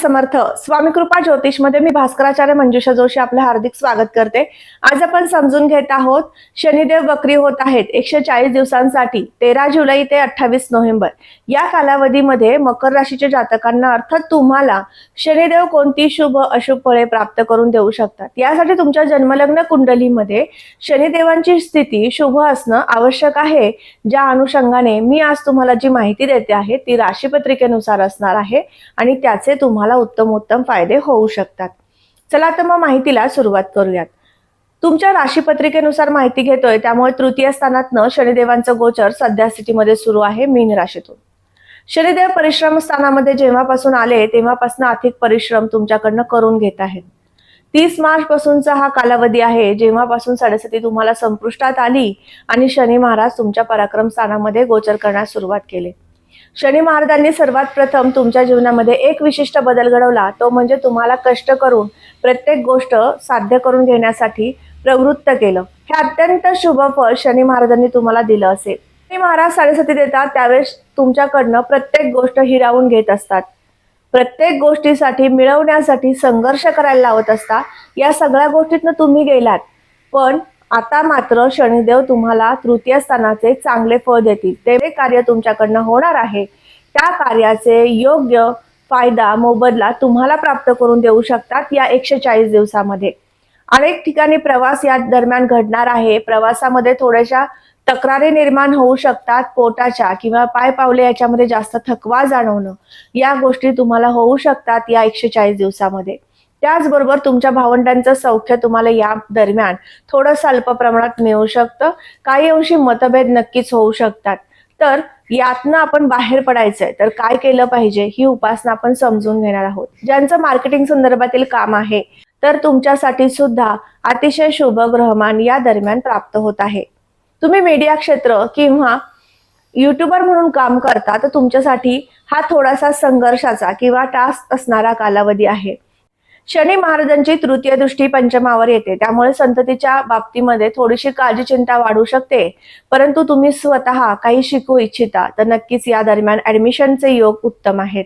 समर्थ. स्वामी कृपा ज्योतिषमध्ये मी भास्कराचार्य मंजुषा जोशी आपलं हार्दिक स्वागत करते. आज आपण समजून घेत आहोत शनिदेव वक्री होत आहेत एकशे चाळीस दिवसांसाठी तेरा जुलै ते अठ्ठावीस नोव्हेंबर. या कालावधीमध्ये मकर राशीच्या जातकांना अर्थात तुम्हाला शनिदेव कोणती शुभ अशुभ फळे प्राप्त करून देऊ शकतात? यासाठी तुमच्या जन्मलग्न कुंडलीमध्ये शनिदेवांची स्थिती शुभ असणं आवश्यक आहे ज्या अनुषंगाने मी आज तुम्हाला जी माहिती देते आहे ती राशीपत्रिकेनुसार असणार आहे आणि त्याचे तुम्हाला उत्तम उत्तम फायदे होऊ शकतात. चला तर मग माहितीला सुरुवात करूयात. तुमच्या राशीपत्रिकेनुसार माहिती घेतोय त्यामुळे तृतीय स्थानातनं शनिदेवांचं गोचर सध्या स्थितीमध्ये सुरू आहे मीन राशीतून. शनिदेव परिश्रम स्थानामध्ये जेव्हापासून आले तेव्हापासून आर्थिक परिश्रम तुमच्याकडनं करून घेत आहेत. तीस मार्च पासूनचा हा कालावधी आहे जेव्हापासून साडेसाती तुम्हाला संपुष्टात आली आणि शनी महाराज तुमच्या पराक्रम स्थानामध्ये गोचर करण्यास सुरुवात केली. शनी महाराजांनी सर्वात प्रथम तुमच्या जीवनामध्ये एक विशिष्ट बदल घडवला तो म्हणजे तुम्हाला कष्ट करून प्रत्येक गोष्ट साध्य करून घेण्यासाठी प्रवृत्त केलं. हे अत्यंत शुभ फळ शनी महाराजांनी तुम्हाला दिलं असेल. शनी महाराज साडेसाती देतात त्यावेळेस तुमच्याकडनं प्रत्येक गोष्ट हिरावून घेत असतात. प्रत्येक गोष्टीसाठी मिळवण्यासाठी संघर्ष करायला लावत असता या सगळ्या गोष्टीतनं तुम्ही गेलात. पण आता मात्र शनिदेव तुम्हाला तृतीय स्थानाचे चांगले फळ देतील. ते कार्य तुमच्याकडनं होणार आहे. त्या कार्याचे योग्य फायदा मोबदला तुम्हाला प्राप्त करून देऊ शकतात या एकशे चाळीस दिवसामध्ये. अनेक ठिकाणी प्रवास या दरम्यान घडणार आहे. प्रवासामध्ये थोड्याशा तक्रारी निर्माण होऊ शकतात पोटाच्या किंवा पाय पावले याच्यामध्ये जास्त थकवा जाणवणं. या गोष्टी तुम्हाला होऊ शकतात या एकशे चाळीस दिवसामध्ये. त्याचबरोबर तुमच्या भावंडांचं सौख्य तुम्हाला या दरम्यान थोडंसं अल्प प्रमाणात मिळू शकतं. काही अंशी मतभेद नक्कीच होऊ शकतात. तर यातनं आपण बाहेर पडायचंय. तर काय केलं पाहिजे? ही उपासना आपण समजून घेणार आहोत. ज्यांचं मार्केटिंग संदर्भातील काम आहे तर तुमच्यासाठी सुद्धा अतिशय शुभ ग्रहमान या दरम्यान प्राप्त होत आहे. तुम्ही मीडिया क्षेत्र किंवा युट्यूबर म्हणून काम करता तर तुमच्यासाठी हा थोडासा संघर्षाचा किंवा टास्क असणारा कालावधी आहे. शनी महाराजांची तृतीय दृष्टी पंचमावर येते. त्यामुळे संततीच्या बाबतीमध्ये थोडीशी काळजी चिंता वाढू शकते. परंतु तुम्ही स्वतः काही शिकू इच्छिता तर नक्कीच या दरम्यान ऍडमिशनचे योग उत्तम आहेत.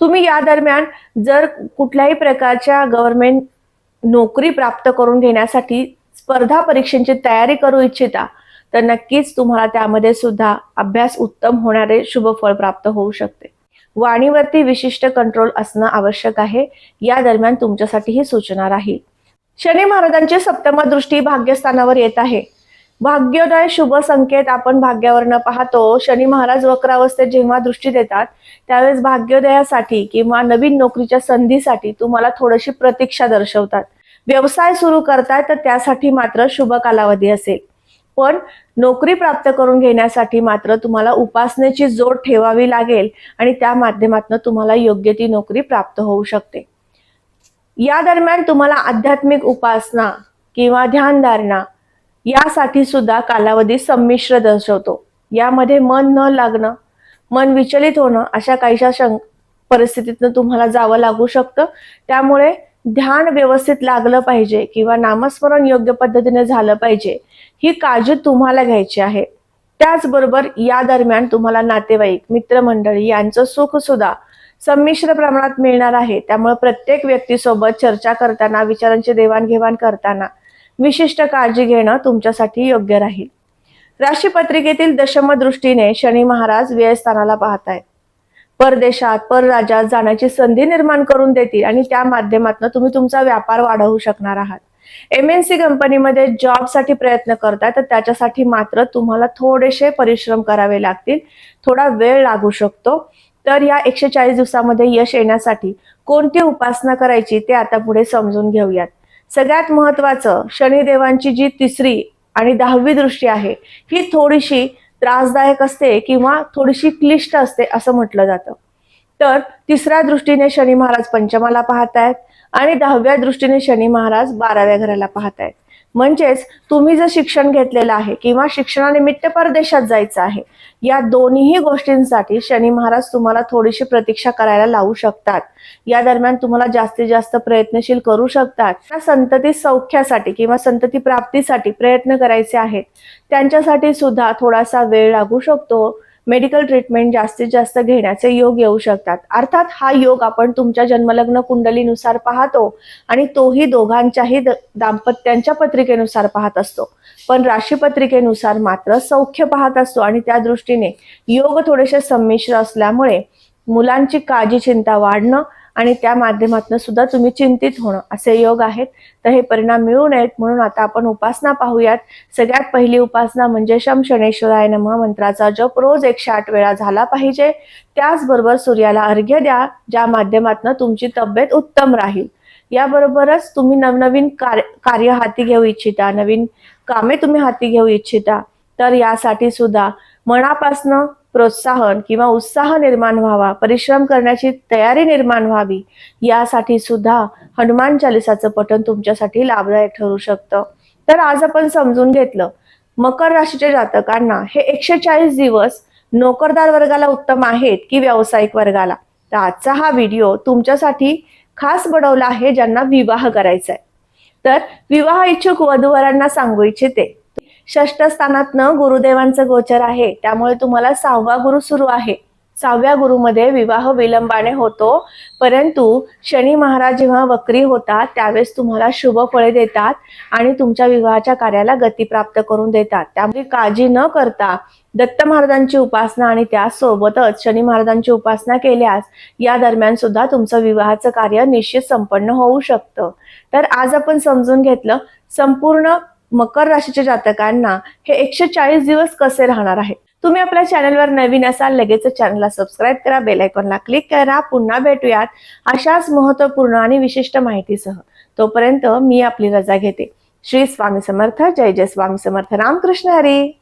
तुम्ही या दरम्यान जर कुठल्याही प्रकारच्या गव्हर्नमेंट नोकरी प्राप्त करून घेण्यासाठी स्पर्धा परीक्षेची तयारी करू इच्छिता तर नक्कीच तुम्हाला त्यामध्ये सुद्धा अभ्यास उत्तम होणारे शुभफळ प्राप्त होऊ शकते. वाणीवरती विशिष्ट कंट्रोल असणं आवश्यक आहे. या दरम्यान तुमच्यासाठी ही सूचना राहील. शनी महाराजांची सप्तम दृष्टी भाग्यस्थानावर येत आहे. भाग्योदय शुभ संकेत आपण भाग्यावरनं पाहतो. शनी महाराज वक्रावस्थेत जेव्हा दृष्टी देतात त्यावेळेस भाग्योदयासाठी किंवा नवीन नोकरीच्या संधीसाठी तुम्हाला थोडीशी प्रतीक्षा दर्शवतात. व्यवसाय सुरू करताय तर त्यासाठी मात्र शुभ कालावधी असेल. पण नोकरी प्राप्त करून घेण्यासाठी मात्र तुम्हाला उपासनेची जोड ठेवावी लागेल आणि त्या माध्यमातून तुम्हाला योग्य ती नोकरी प्राप्त होऊ शकते. या दरम्यान तुम्हाला आध्यात्मिक उपासना किंवा ध्यानधारणा यासाठी सुद्धा कालावधी संमिश्र दर्शवतो. यामध्ये मन न लागणं मन विचलित होणं अशा काहीशा शं परिस्थितीतनं तुम्हाला जावं लागू शकतं. त्यामुळे ध्यान व्यवस्थित लागलं पाहिजे किंवा नामस्मरण योग्य पद्धतीने झालं पाहिजे. ही काळजी तुम्हाला घ्यायची आहे. त्याचबरोबर या दरम्यान तुम्हाला नातेवाईक मित्रमंडळी यांचं सुख सुद्धा संमिश्र प्रमाणात मिळणार आहे. त्यामुळे प्रत्येक व्यक्तीसोबत चर्चा करताना विचारांची देवाणघेवाण करताना विशिष्ट काळजी घेणं तुमच्यासाठी योग्य राहील. राशीपत्रिकेतील दशम दृष्टीने शनी महाराज व्ययस्थानाला पाहतायत. परदेशात परराज्यात जाण्याची संधी निर्माण करून देतील आणि त्या माध्यमातून तुम्ही तुमचा व्यापार वाढवू शकणार आहात. एम एन सी कंपनीमध्ये जॉबसाठी प्रयत्न करताय तर त्याच्यासाठी मात्र तुम्हाला थोडेसे परिश्रम करावे लागतील. थोडा वेळ लागू शकतो. तर या एकशे चाळीस दिवसामध्ये यश येण्यासाठी कोणती उपासना करायची ते आता पुढे समजून घेऊयात. सगळ्यात महत्वाचं शनिदेवांची जी तिसरी आणि दहावी दृष्टी आहे ही थोडीशी त्रासदायक असते किंवा थोडीशी क्लिष्ट असते असं म्हटलं जातं. तर तिसऱ्या दृष्टीने शनी महाराज पंचमाला पाहतायत. आणि दहाव्या दृष्टीने शनी महाराज बाराव्या घराला पाहतायत. म्हणजेच तुम्ही जर शिक्षण घेतलेलं आहे किंवा शिक्षणानिमित्त परदेशात जायचं आहे या दोन्ही गोष्टींसाठी शनी महाराज तुम्हाला थोडीशी प्रतीक्षा करायला लावू शकतात. या दरम्यान तुम्हाला जास्तीत जास्त प्रयत्नशील करू शकतात. संतती सौख्यासाठी किंवा संतती प्राप्तीसाठी प्रयत्न करायचे आहेत. त्यांच्यासाठी सुद्धा थोडासा वेळ लागू शकतो. मेडिकल ट्रीटमेंट जास्तीत जास्त घेण्याचे योग येऊ शकतात. अर्थात हा योग आपण तुमच्या जन्मलग्न कुंडलीनुसार पाहतो आणि तोही दोघांच्याही द- दाम्पत्यांच्या पत्रिकेनुसार पाहत असतो. पण राशीपत्रिकेनुसार मात्र सौख्य पाहत असतो आणि त्या दृष्टीने योग थोडेसे संमिश्र असल्यामुळे मुलांची काळजी चिंता वाढणं आणि त्या माध्यमातून सुद्धा तुम्ही चिंतित होणं. असे योग आहेत. तर हे परिणाम मिळू नयेत म्हणून आता आपण उपासना पाहूयात. सगळ्यात पहिली उपासना म्हणजे शम शनेश्वराय नम मंत्राचा जप रोज एकशे आठ वेळा झाला पाहिजे. त्याचबरोबर सूर्याला अर्घ्य द्या ज्या माध्यमातून तुमची तब्येत उत्तम राहील. याबरोबरच तुम्ही नवनवीन कार्य कार्य हाती घेऊ इच्छिता नवीन कामे तुम्ही हाती घेऊ इच्छिता. तर यासाठी सुद्धा मनापासनं प्रोत्साहन किंवा उत्साह निर्माण व्हावा परिश्रम करण्याची तयारी निर्माण व्हावी यासाठी सुद्धा हनुमान चालिसाचं पठण तुमच्यासाठी लाभदायक ठरू शकतं. तर आज आपण समजून घेतलं मकर राशीच्या जातकांना हे एकशे चाळीस दिवस नोकरदार वर्गाला उत्तम आहेत की व्यावसायिक वर्गाला? तर आजचा हा व्हिडिओ तुमच्यासाठी खास बनवला आहे ज्यांना विवाह करायचा आहे तर विवाह इच्छुक वधूवरांना सांगू इच्छिते षष्ठ स्थानातनं गुरुदेवांचं गोचर आहे. त्यामुळे तुम्हाला सहावा गुरु सुरू आहे. सहाव्या गुरुमध्ये विवाह विलंबाने होतो. परंतु शनी महाराज जेव्हा वक्री होतात त्यावेळेस तुम्हाला शुभ फळे देतात आणि तुमच्या विवाहाच्या कार्याला गती प्राप्त करून देतात. त्यामुळे काळजी न करता दत्त महाराजांची उपासना आणि त्यासोबतच शनी महाराजांची उपासना केल्यास या दरम्यान सुद्धा तुमचं विवाहाचं कार्य निश्चित संपन्न होऊ शकतं. तर आज आपण समजून घेतलं संपूर्ण मकर राशीच्या जातकांना हे एकशे चाळीस दिवस कसे राहणार आहे तुम्ही आपल्या चॅनलवर नवीन असाल लगेच चॅनलला सबस्क्राईब करा बेल आयकॉनला क्लिक करा. पुन्हा भेटूयात अशाच महत्त्वपूर्ण आणि विशिष्ट माहितीसह. तोपर्यंत मी आपली रजा घेते. श्री स्वामी समर्थ. जय जय स्वामी समर्थ. रामकृष्ण हरी.